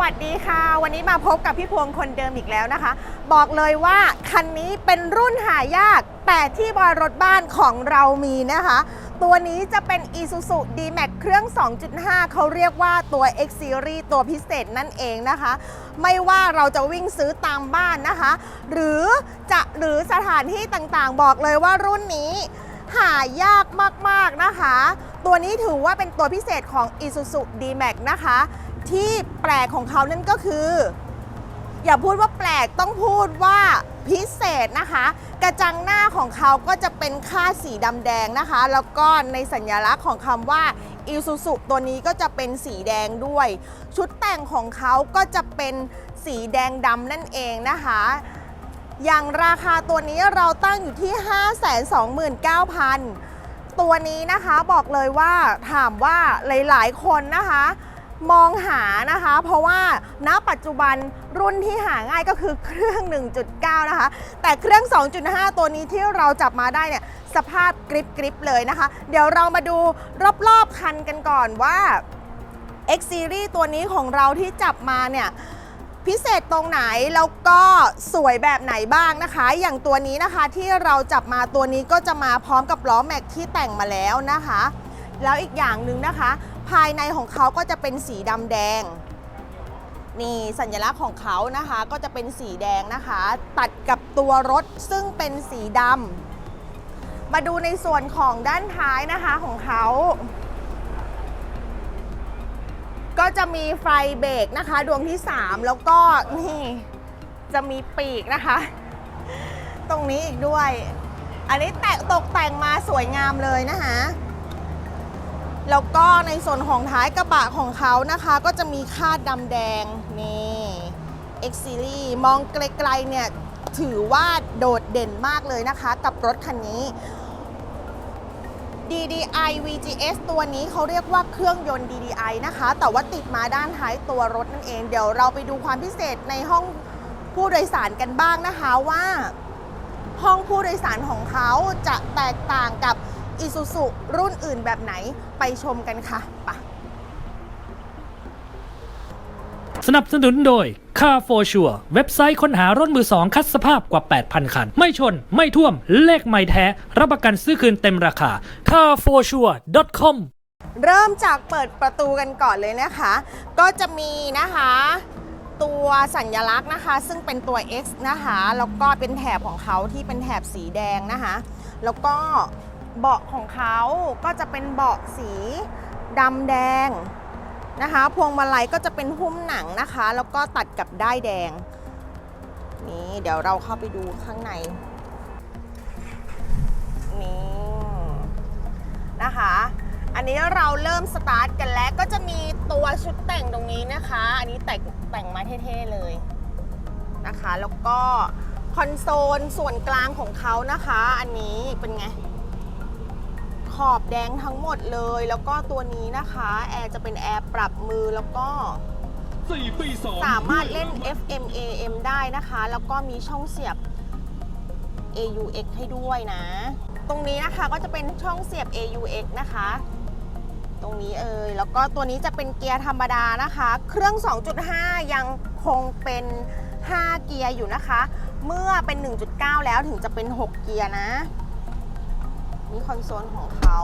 วัสดีค่ะ วันนี้มาพบกับพี่พวงคนเดิมอีกแล้วนะคะ บอกเลยว่าคันนี้เป็นรุ่นหายาก แต่ที่บอยรถบ้านของเรามีนะคะ ตัวนี้จะเป็น Isuzu D-Max เครื่อง 2.5 เขาเรียกว่าตัว X Series ตัวพิเศษนั่นเองนะคะ ไม่ว่าเราจะวิ่งซื้อตามบ้านนะคะ หรือจะหรือสถานที่ต่างๆ บอกเลยว่ารุ่นนี้หายากมากๆนะคะ ตัวนี้ถือว่าเป็นตัวพิเศษของ Isuzu D-Max นะคะ ที่แปลกของเขานั่นก็คือ อย่าพูดว่าแปลกต้องพูดว่าพิเศษนะคะ กระจังหน้าของเขาก็จะเป็นค่าสีดำแดงนะคะ แล้วก็ในสัญลักษณ์ของคำว่า Isuzu ตัวนี้ก็จะเป็นสีแดงด้วย ชุดแต่งของเขาก็จะเป็นสีแดงดำนั่นเองนะคะ อย่างราคาตัวนี้เราตั้งอยู่ที่ 529,000 ตัวนี้นะคะบอกเลยว่าถามว่าหลาย ๆ คนนะคะ มองหานะคะ เพราะว่าณปัจจุบันรุ่นที่หาง่ายก็คือเครื่อง 1.9 นะคะ แต่เครื่อง 2.5 ตัวนี้ที่เราจับมาได้เนี่ยสภาพกริบกริบเลยนะคะ เดี๋ยวเรามาดูรอบๆคันกันก่อนว่า X Series ตัวนี้ของเราที่จับมาเนี่ยพิเศษตรงไหนแล้วก็สวยแบบไหนบ้างนะคะ อย่างตัวนี้นะคะที่เราจับมาตัวนี้ก็จะมาพร้อมกับล้อแม็กที่แต่งมาแล้วนะคะ แล้วอีกอย่างหนึ่งนะคะ ภายในของเขาก็จะเป็นสีดำแดง นี่สัญลักษณ์ของเขานะคะก็จะเป็นสีแดงนะคะ ตัดกับตัวรถซึ่งเป็นสีดำมาดูในส่วนของด้านท้ายนะคะของเขาก็จะมีไฟเบรกนะคะ ดวงที่ 3 แล้วก็นี่จะมีปีกนะคะ ตรงนี้อีกด้วย อันนี้แตกตกแต่งมาสวยงามเลยนะคะ แล้วก็ในส่วนของท้ายกระบะของเขานะคะ ก็จะมีคาดดำแดงนี่ X Series มองไกลๆเนี่ยถือว่าโดดเด่นมากเลยนะคะ กับรถคันนี้ DDI VGS ตัวนี้เขาเรียกว่าเครื่องยนต์ DDI นะคะ แต่ว่าติดมาด้านท้ายตัวรถนั่นเอง เดี๋ยวเราไปดูความพิเศษในห้องผู้โดยสารกันบ้างนะคะว่า ห้องผู้โดยสารของเขาจะแตกต่างกับ Isuzu รุ่นอื่นแบบไหนไปชมกันค่ะไปะสนับสนุนโดย Car for Sure เว็บไซต์ค้นหารถมือสองคัดสภาพกว่า 8,000 คัน ไม่ชน ไม่ท่วม เลขไม่แท้ รับประกันซื้อคืนเต็มราคา carforsure.com เริ่มจากเปิดประตูกันก่อนเลยนะคะ ก็จะมีนะคะ ตัวสัญลักษณ์นะคะ ซึ่งเป็นตัว X นะคะ แล้วก็เป็นแถบของเขาที่เป็นแถบสีแดงนะคะ แล้วก็ เบาะของเขาก็จะเป็นเบาะสีดำแดงนะคะ พวงมาลัยก็จะเป็นหุ้มหนังนะคะ แล้วก็ตัดกับด้ายแดง นี่เดี๋ยวเราเข้าไปดูข้างใน นี่นะคะ อันนี้เราเริ่มสตาร์ทกันแล้วก็จะมีตัวชุดแต่งตรงนี้นะคะ อันนี้แต่งแต่งมาเท่ๆเลยนะคะ แล้วก็คอนโซลส่วนกลางของเขานะคะ อันนี้เป็นไง ขอบแดงทั้งหมดเลย แล้วก็ตัวนี้นะคะ แอร์จะเป็นแอร์ปรับมือแล้วก็4ปี2สามารถเล่น FM AM ได้นะคะ แล้วก็มีช่องเสียบ AUX ให้ด้วยนะ ตรงนี้นะคะก็จะเป็นช่องเสียบ AUX นะคะ ตรงนี้เอ่ยแล้วก็ตัวนี้จะเป็นเกียร์ธรรมดานะคะ เครื่อง 2.5 ยังคงเป็น 5 เกียร์อยู่นะคะ เมื่อเป็น 1.9 แล้วถึงจะเป็น 6 เกียร์นะ นี่คอนโซลของเขา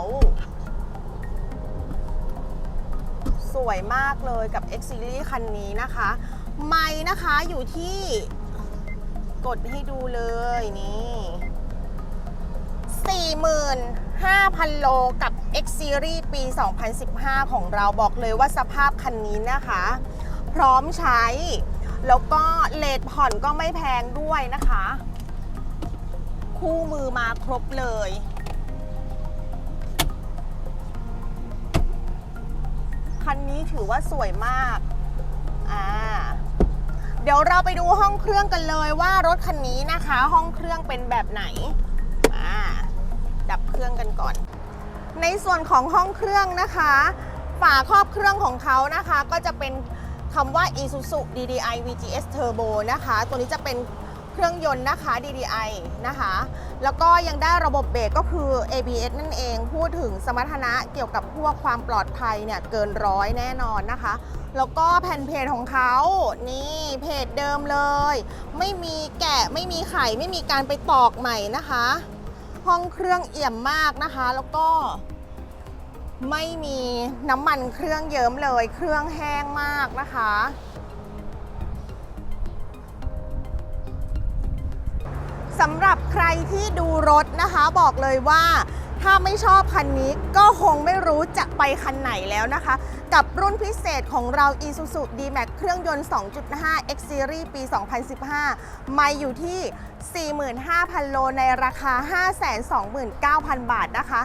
สวยมากเลยกับ X Series คันนี้นะคะ ไม่นะคะอยู่ที่กดให้ดูเลยนี่45,000 โลกับ X Series ปี 2015 ของเราบอกเลยว่าสภาพคันนี้นะคะ พร้อมใช้ แล้วก็เลทผ่อนก็ไม่แพงด้วยนะคะ คู่มือมาครบเลย คันนี้ถือว่าสวยมาก อ่า เดี๋ยวเราไปดูห้องเครื่องกันเลยว่ารถคันนี้นะคะ ห้องเครื่องเป็นแบบไหน อ่า ดับเครื่องกันก่อน ในส่วนของห้องเครื่องนะคะ ฝาครอบเครื่องของเขานะคะ ก็จะเป็นคำว่า Isuzu DDI VGS Turbo นะคะ ตัวนี้จะเป็น เครื่องยนต์นะคะ DDI นะคะ แล้วก็ยังได้ระบบเบรกก็คือ ABS นั่นเอง พูดถึงสมรรถนะเกี่ยวกับพวกความปลอดภัยเนี่ยเกินร้อยแน่นอนนะคะ แล้วก็แผ่นเพจของเขานี่เพจเดิมเลย ไม่มีแกะไม่มีไข่ไม่มีการไปตอกใหม่นะคะ ห้องเครื่องเอี่ยมมากนะคะ แล้วก็ไม่มีน้ำมันเครื่องเยิ้มเลย เครื่องแห้งมากนะคะ รับใครที่ดูรถนะคะบอกเลยว่าถ้าไม่ชอบคันนี้ก็คงไม่รู้จะไปคันไหนแล้วนะคะ กับรุ่นพิเศษของเรา Isuzu D-Max เครื่องยนต์ 2.5 X Series ปี 2015 มาอยู่ที่ 45,000 โลในราคา 529,000 บาทนะคะ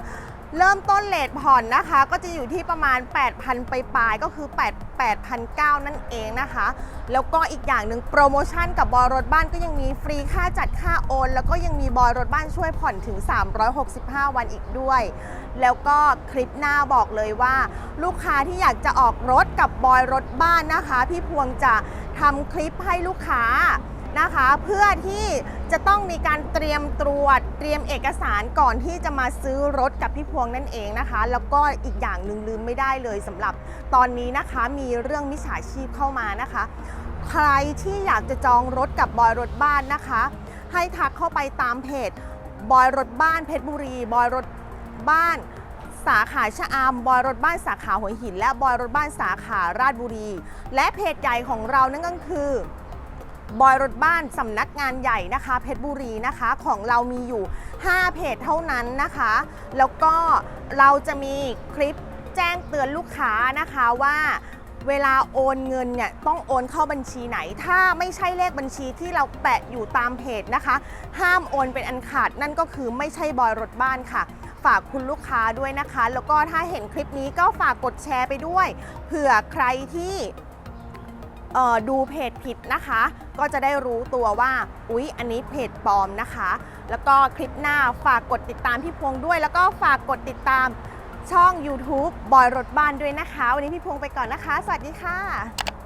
เริ่มต้นเลทผ่อนนะคะ ก็จะอยู่ที่ประมาณ 8,000 ไปปลายก็คือ8 8,900 นั่นเองนะคะ แล้วก็อีกอย่างหนึ่งโปรโมชั่นกับบอยรถบ้านก็ยังมีฟรีค่าจัดค่าโอน แล้วก็ยังมีบอยรถบ้านช่วยผ่อนถึง 365 วันอีกด้วย แล้วก็คลิปหน้าบอกเลยว่า ลูกค้าที่อยากจะออกรถกับบอยรถบ้านนะคะ พี่พวงจะทำคลิปให้ลูกค้า นะคะ เพื่อที่จะต้องมีการเตรียมตรวจเตรียมเอกสารก่อนที่จะมาซื้อรถกับพี่พวงนั่นเองนะคะ แล้วก็อีกอย่างหนึ่งลืมไม่ได้เลยสำหรับตอนนี้นะคะมีเรื่องมิจฉาชีพเข้ามานะคะ ใครที่อยากจะจองรถกับบอยรถบ้านนะคะ ให้ทักเข้าไปตามเพจบอยรถบ้านเพชรบุรีบอยรถบ้านสาขาชะอำบอยรถบ้านสาขาหัวหิน และบอยรถบ้านสาขาราชบุรี และเพจใหญ่ของเรานั่นก็คือ บอยรถบ้านสำนักงานใหญ่นะคะ เพชรบุรีนะคะของเรามีอยู่ 5 เพจเท่านั้นนะคะ แล้วก็เราจะมีคลิปแจ้งเตือนลูกค้านะคะว่าเวลาโอนเงินเนี่ยต้องโอนเข้าบัญชีไหน ถ้าไม่ใช่เลขบัญชีที่เราแปะอยู่ตามเพจนะคะ ห้ามโอนเป็นอันขาดนั่นก็คือไม่ใช่บอยรถบ้านค่ะ ฝากคุณลูกค้าด้วยนะคะ แล้วก็ถ้าเห็นคลิปนี้ก็ฝากกดแชร์ไปด้วยเผื่อใครที่ ดูเพจผิดนะคะ ก็จะได้รู้ตัวว่า อุ๊ย อันนี้เพจปลอมนะคะ แล้วก็คลิปหน้าฝากกดติดตามพี่พงด้วย แล้วก็ฝากกดติดตามช่อง YouTube บอยรถบ้านด้วยนะคะ วันนี้พี่พงไปก่อนนะคะ สวัสดีค่ะ